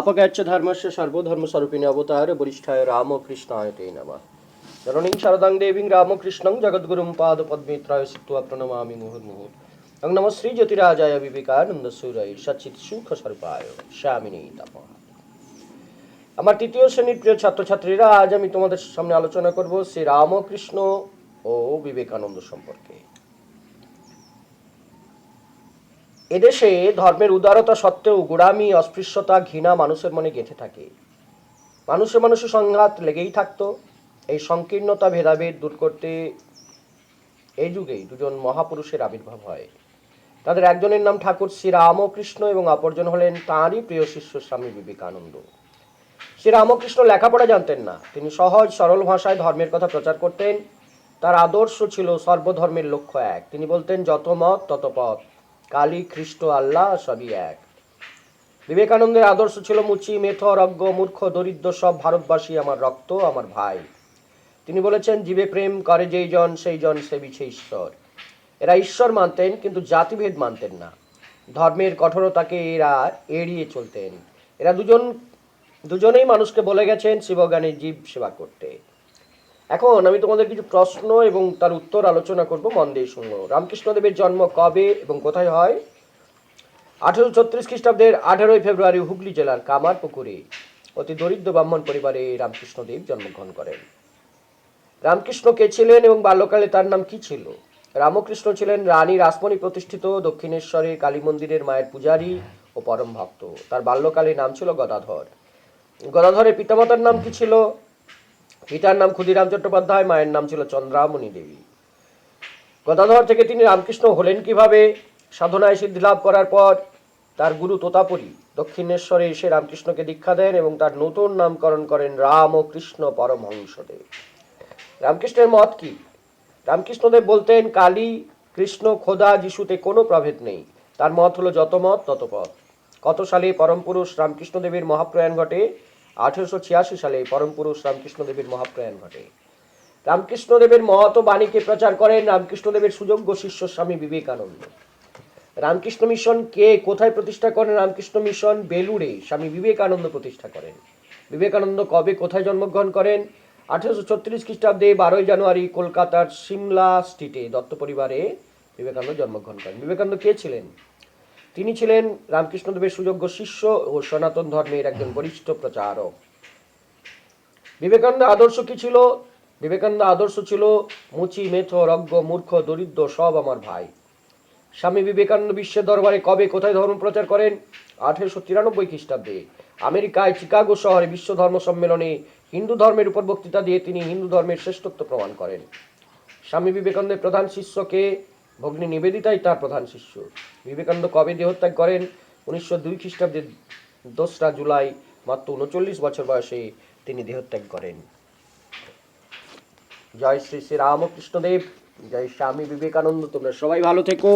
আপগাচ্য ধর্মস্য সর্বধর্মস্বরূপিণী অবতার বরিষ্ঠায় রামকৃষ্ণায়তে নম। জননী শারদাং দেবীং রামকৃষ্ণং জগদ্গুরুম পাদ পদ্মিত্রায় সিদ্ধা প্রণমামি মুহুর্মুহুর। অং নম শ্রী জ্যোতিরাজায় বিবেকানন্দ সুরাই সচিত সুখ স্বরূপায় শ্যামিনী তপ আমার তৃতীয় শ্রেণির প্রিয় ছাত্রছাত্রীরা, আজ আমি তোমাদের সামনে আলোচনা করব শ্রী রামকৃষ্ণ ও বিবেকানন্দ সম্পর্কে। এদেশে ধর্মের উদারতা সত্ত্বেও গোড়ামি, অস্পৃশ্যতা, ঘৃণা মানুষের মনে গেঁথে থাকে। মানুষে মানুষের সংঘাত লেগেই থাকতো। এই সংকীর্ণতা ভেদাভেদ দূর করতে এই যুগেই দুজন মহাপুরুষের আবির্ভাব হয়। তাদের একজনের নাম ঠাকুর শ্রী রামকৃষ্ণ এবং অপরজন হলেন তাঁরই প্রিয় শিষ্য স্বামী বিবেকানন্দ। শ্রী রামকৃষ্ণ লেখাপড়া জানতেন না। তিনি সহজ, সরল ভাষায় ধর্মের কথা প্রচার করতেন। তার আদর্শ ছিল সর্বধর্মের লক্ষ্য এক। তিনি বলতেন, যত মত, তত পথ। কালী খ্রিস্ট আল্লাহ সবই এক। বিবেকানন্দের আদর্শ ছিল মুচি মেথ অজ্ঞ, মূর্খ, দরিদ্র, সব ভারতবাসী আমার রক্ত, আমার ভাই। তিনি বলেছেন, জীবে প্রেম করে যেই জন, সেই জন সে বিছে ঈশ্বর। এরা ঈশ্বর মানতেন, কিন্তু জাতিভেদ মানতেন না। ধর্মের কঠোরতাকে এরা এড়িয়ে চলতেন। এরা দুজন, দুজনেই মানুষকে বলে গেছেন শিবগানে জীব সেবা করতে। এখন আমি তোমাদের কিছু প্রশ্ন এবং তার উত্তর আলোচনা করব, মন দিয়ে শুনব। রামকৃষ্ণদেবের জন্ম কবে এবং কোথায় হয়? আঠেরো ছত্রিশ খ্রিস্টাব্দের আঠেরোই ফেব্রুয়ারি হুগলি জেলার কামারপুকুরে। অতি দরিদ্র ব্রাহ্মণ পরিবারে রামকৃষ্ণদেব জন্মগ্রহণ করেন। রামকৃষ্ণ কে ছিলেন এবং বাল্যকালে তার নাম কি ছিল? রামকৃষ্ণ ছিলেন রানী রাসমণি প্রতিষ্ঠিত, দক্ষিণেশ্বরে কালী মন্দিরের মায়ের পূজারী ও পরম ভক্ত। তার বাল্যকালে নাম ছিল গদাধর। গদাধরের পিতামাতার নাম কি ছিল? পিতার নাম ক্ষুদিরাম চট্টোপাধ্যায়, মায়ের নাম ছিল চন্দ্রামণি দেবী। গদাধর থেকে তিনি রামকৃষ্ণ হলেন কীভাবে? সাধনায় সিদ্ধি লাভ করার পর তার গুরু তোতাপুরী দক্ষিণেশ্বরে এসে রামকৃষ্ণকে দীক্ষা দেন এবং তার নতুন নামকরণ করেন রাম ও কৃষ্ণ পরমহংসদেব। রামকৃষ্ণের মত কি? রামকৃষ্ণদেব বলতেন, কালী, কৃষ্ণ, খোদা, যিশুতে কোনো প্রভেদ নেই। তার মত হলো যত মত, তত পথ। কত সালে পরম পুরুষ রামকৃষ্ণদেবের মহাপ্রয়াণ ঘটে? আঠেরোশো ছিয়াশি সালে পরম পুরুষ রামকৃষ্ণদেবের মহাপ্রয়াণ ঘটে। রামকৃষ্ণদেবের মহৎ বাণীকে প্রচার করেন রামকৃষ্ণদেবের সুযোগ্য শিষ্য স্বামী বিবেকানন্দ। রামকৃষ্ণ মিশন কে কোথায় প্রতিষ্ঠা করেন? রামকৃষ্ণ মিশন বেলুড়ে স্বামী বিবেকানন্দ প্রতিষ্ঠা করেন। বিবেকানন্দ কবে কোথায় জন্মগ্রহণ করেন? আঠেরোশো ছত্রিশ খ্রিস্টাব্দে বারোই জানুয়ারি কলকাতার সিমলা স্ট্রিটে দত্ত পরিবারে বিবেকানন্দ জন্মগ্রহণ করেন। বিবেকানন্দ কে ছিলেন? তিনি ছিলেন রামকৃষ্ণদেবের সুযোগ্য শিষ্য ও সনাতন ধর্মের একজন বরিষ্ঠ প্রচারক। বিবেকানন্দ আদর্শ কি ছিল? বিবেকানন্দ আদর্শ ছিল মুচি, মেথ, রজ্ঞ, মূর্খ, দরিদ্র, সব আমার ভাই। স্বামী বিবেকানন্দ বিশ্বের দরবারে কবে কোথায় ধর্ম প্রচার করেন? আঠেরোশো তিরানব্বই খ্রিস্টাব্দে আমেরিকায় চিকাগো শহরে বিশ্ব ধর্ম সম্মেলনে হিন্দু ধর্মের উপর বক্তৃতা দিয়ে তিনি হিন্দু ধর্মের শ্রেষ্ঠত্ব প্রমাণ করেন। স্বামী বিবেকানন্দের প্রধান শিষ্যকে ভগ্নী নিবেদিতাই তার প্রধান শিষ্য। বিবেকানন্দ কবে দেহত্যাগ করেন? উনিশশো দুই খ্রিস্টাব্দের দোসরা জুলাই, মাত্র উনচল্লিশ বছর বয়সে তিনি দেহত্যাগ করেন। জয় শ্রী শ্রী রামকৃষ্ণদেব, জয় স্বামী বিবেকানন্দ, তোমরা সবাই ভালো থেকো,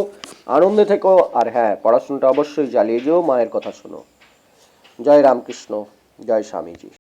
আনন্দে থেকো, আর হ্যাঁ পড়াশোনাটা অবশ্যই চালিয়ে যেও, মায়ের কথা শোনো। জয় রামকৃষ্ণ, জয় স্বামীজি।